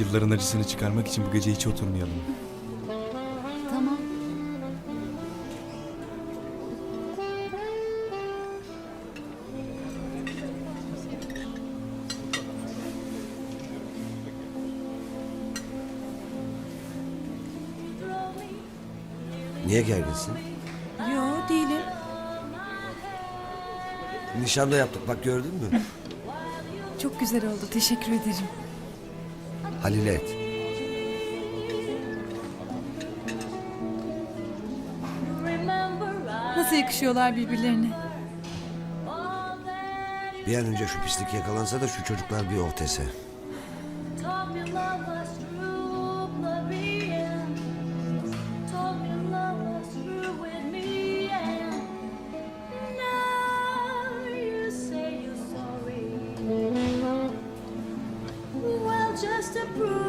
Yılların acısını çıkarmak için bu gece hiç oturmayalım. Tamam. Niye gerginsin? Yo değilim. Nişanda yaptık bak gördün mü? Çok güzel oldu. Teşekkür ederim. Halil'e et. Nasıl yakışıyorlar birbirlerine? Bir an önce şu pislik yakalansa da şu çocuklar bir oh to prove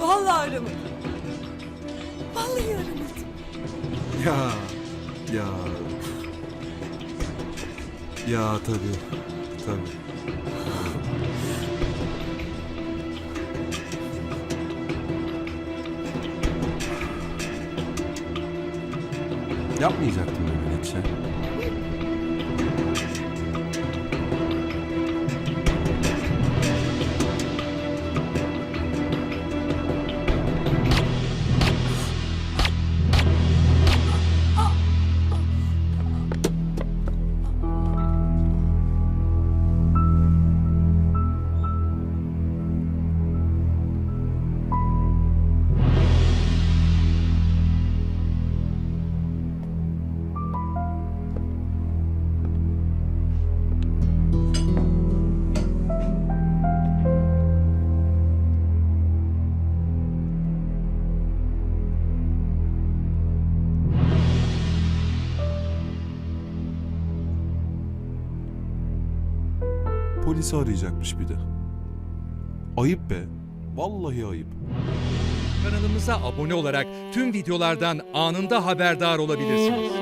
Vallahi aramadım. Vallahi aramadım. Ya, ya. Ya tabii, tabii. Yapmayacaktım ben Menekşe. Polisi arayacakmış bir de. Ayıp be. Vallahi ayıp. Kanalımıza abone olarak tüm videolardan anında haberdar olabilirsiniz.